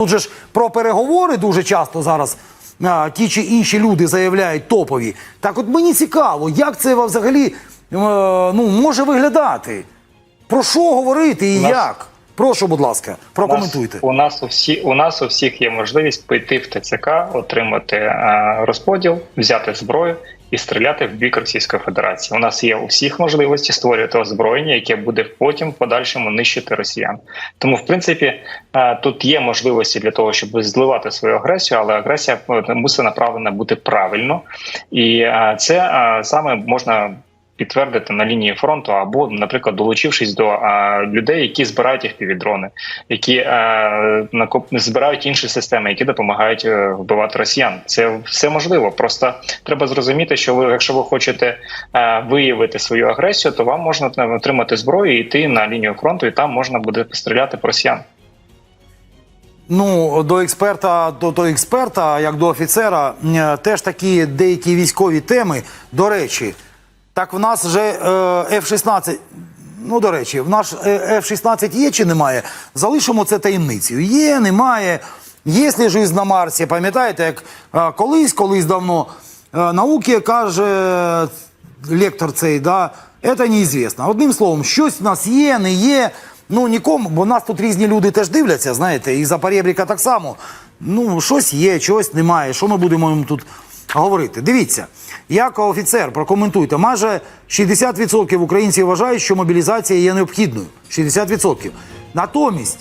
Тут же ж про переговори дуже часто зараз а, ті чи інші люди заявляють топові. Так от мені цікаво, як це взагалі е, ну, може виглядати? Про що говорити і Наш... як? Прошу, будь ласка, прокоментуйте. У нас у всі у нас у всіх є можливість пойти в ТЦК, отримати е, розподіл, взяти зброю і стріляти в бік Російської Федерації. У нас є у всіх можливості створювати озброєння, яке буде потім в подальшому нищити росіян. Тому, в принципі, е, тут є можливості для того, щоб зливати свою агресію, але агресія е, мусить направлена бути правильно, і е, це е, саме можна. Підтвердити на лінії фронту, або, наприклад, долучившись до а, людей, які збирають їх півдрони, які е, накоп... збирають інші системи, які допомагають е, вбивати росіян. Це все можливо. Просто треба зрозуміти, що ви, якщо ви хочете е, виявити свою агресію, то вам можна отримати зброю і йти на лінію фронту, і там можна буде постріляти по росіян. Ну, до експерта, до, до експерта, як до офіцера, теж такі деякі військові теми. До речі, так в нас вже е, F-16. Ну, до речі, в наш е, F-16 є чи немає? Залишимо це таємницею. Є, немає. Є сліжиз на Марсі. Пам'ятаєте, як е, колись, колись давно е, науки каже лектор цей, да, це неізвісно. Одним словом, щось в нас є, не є. Ну, нікому, бо нас тут різні люди теж дивляться, знаєте, і за Парєбріка так само. Ну, щось є, чогось немає. Що ми будемо їм тут говорити? Дивіться, як офіцер, прокоментуйте. Майже 60% українців вважають, що мобілізація є необхідною. 60%. Натомість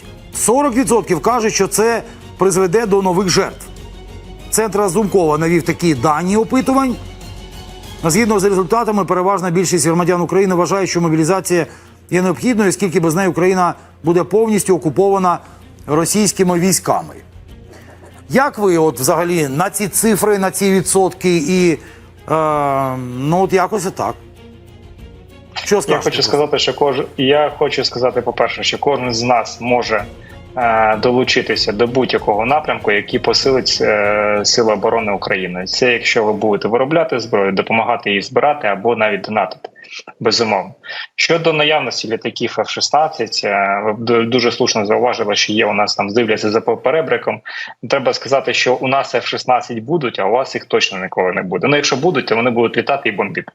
40% кажуть, що це призведе до нових жертв. Центр Разумкова навів такі дані опитувань. Згідно з результатами, переважна більшість громадян України вважає, що мобілізація є необхідною, оскільки без неї Україна буде повністю окупована російськими військами. Як ви от взагалі на ці цифри, на ці відсотки і е, ну от якось так. Що Я хочу сказати, що кож... я хочу сказати, по-перше, що кожен з нас може долучитися до будь-якого напрямку, який посилить е, Сили оборони України. Це якщо ви будете виробляти зброю, допомагати її збирати або навіть донатити. Безумовно. Щодо наявності літаків F-16, е, ви дуже слушно зауважили, що є у нас там здивляться за перебриком. Треба сказати, що у нас F-16 будуть, а у вас їх точно ніколи не буде. Ну, якщо будуть, то вони будуть літати і бомбити.